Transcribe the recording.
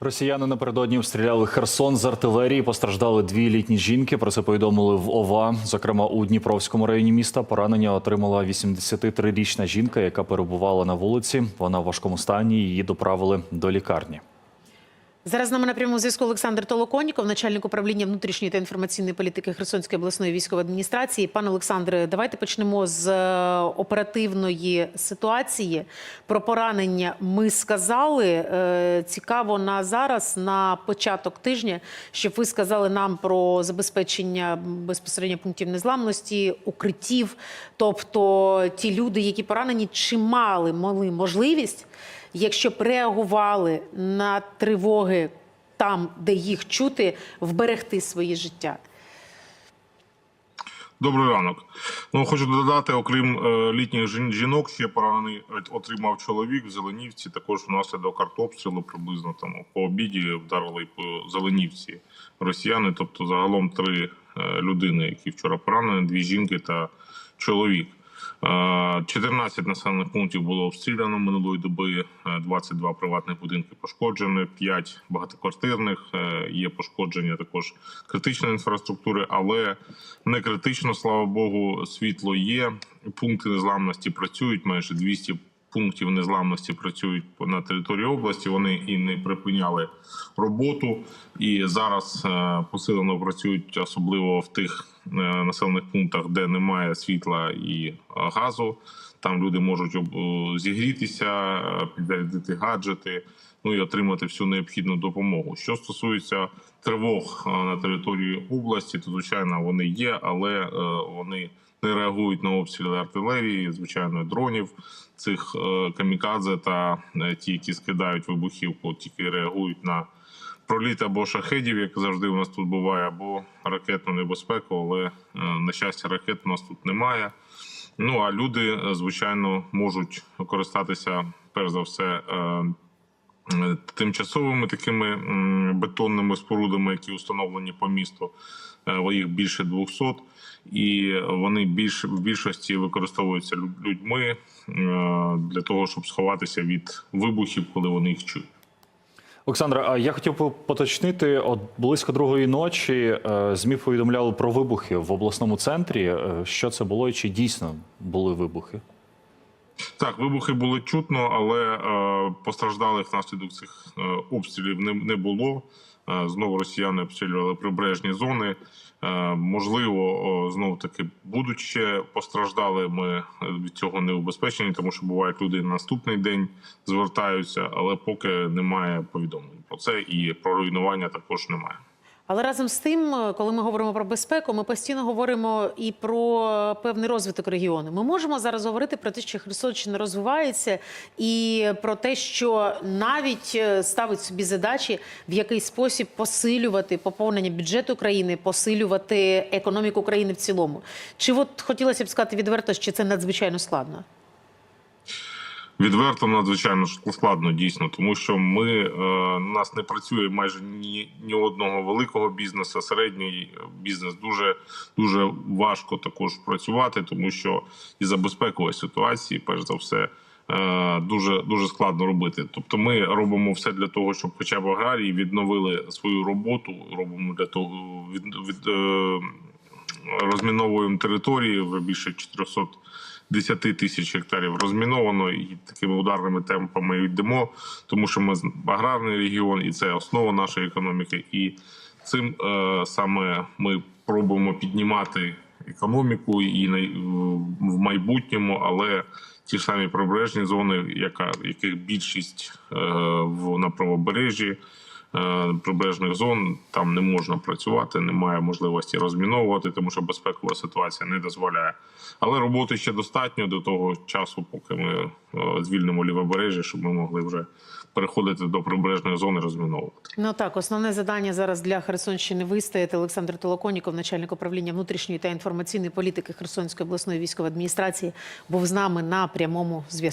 Росіяни напередодні обстріляли Херсон з артилерії. Постраждали дві літні жінки. Про це повідомили в ОВА. Зокрема, у Дніпровському районі міста поранення отримала 83-річна жінка, яка перебувала на вулиці. Вона в важкому стані. Її доправили до лікарні. Зараз з нами на прямому зв'язку Олександр Толоконіков, начальник управління внутрішньої та інформаційної політики Херсонської обласної військової адміністрації. Пане Олександре, давайте почнемо з е, оперативної ситуації. Про поранення ми сказали. Е, Цікаво на зараз, на початок тижня, щоб ви сказали нам про забезпечення безпосередньо пунктів незламності, укриттів. Тобто ті люди, які поранені, чи мали мали можливість якщо б реагували на тривоги там, де їх чути, вберегти своє життя. Добрий ранок. Ну хочу додати, окрім е, літніх жінок, ще поранений отримав чоловік в Зеленівці. Також внаслідок артобстрілу приблизно там по обіді вдарили по Зеленівці росіяни. Тобто, загалом три е, людини, які вчора поранені, дві жінки та чоловік. Е, 14 населених пунктів було обстріляно минулої доби. е, 22 приватних будинки пошкоджені, 5 багатоквартирних. е, Є пошкодження також критичної інфраструктури, але не критично, слава Богу, світло є. Пункти незламності працюють. Майже 200 пунктів незламності працюють на території області. Вони і не припиняли роботу. І зараз е, посилено працюють, особливо в тих е, населених пунктах, де немає світла і е, газу. Там люди можуть зігрітися, підзарядити гаджети, ну і отримати всю необхідну допомогу. Що стосується тривог на території області, то звичайно вони є, але вони не реагують на обстріли артилерії, звичайно, дронів цих е, камікадзе та е, ті, які скидають вибухівку, тільки реагують на проліт або шахедів, як завжди у нас тут буває, або ракетну небезпеку. Але е, на щастя, ракет у нас тут немає. Ну а люди, звичайно, можуть користатися перш за все. Тимчасовими такими бетонними спорудами, які установлені по місту, Е, їх більше 200, і вони більш в більшості використовуються людьми е, для того, щоб сховатися від вибухів, коли вони їх чують. Олександра, а я хотів поточнити, от близько другої ночі е, ЗМІ повідомляли про вибухи в обласному центрі. Що це було і чи дійсно були вибухи? Так, вибухи були чутно, але е, постраждалих внаслідок цих е, обстрілів не, було. Е, знову росіяни обстрілювали прибережні зони. Е, можливо, знову таки будуть ще постраждали. Ми від цього не убезпечені, тому що бувають люди на наступний день звертаються, але поки немає повідомлень про це і про руйнування також немає. Але разом з тим, е, коли ми говоримо про безпеку, ми постійно говоримо і про певний розвиток регіону. Ми можемо зараз говорити про те, що Херсонщина розвивається, і про те, що навіть е, ставить собі задачі в який спосіб посилювати поповнення бюджету країни, посилювати економіку країни в цілому. Чи от хотілося б сказати відверто, що це надзвичайно складно? Відверто надзвичайно складно дійсно, тому що ми е, нас не працює майже ні, ні одного великого бізнесу. Середній бізнес дуже дуже важко також працювати, тому що і за безпекової ситуації, перш за все, е, дуже дуже складно робити. Тобто, ми робимо все для того, щоб хоча б аграрії відновили свою роботу. Робимо для того від, від е, розміновуємо території вже більше 410 тисяч гектарів розміновано і такими ударними темпами йдемо, тому що ми аграрний регіон, і це основа нашої економіки. І цим е, саме ми пробуємо піднімати економіку і на в майбутньому, але ті ж самі прибережні зони, яка яких більшість е, в на правобережжі прибережних зон там не можна працювати, немає можливості розміновувати, тому що безпекова ситуація не дозволяє. Але роботи ще достатньо до того часу, поки ми е, звільнимо лівобережжя, щоб ми могли вже переходити до прибережної зони розміновувати. Ну так, основне завдання зараз для Херсонщини вистояти. Олександр Толоконіков, начальник управління внутрішньої та інформаційної політики Херсонської обласної військової адміністрації, був з нами на прямому зв'язку.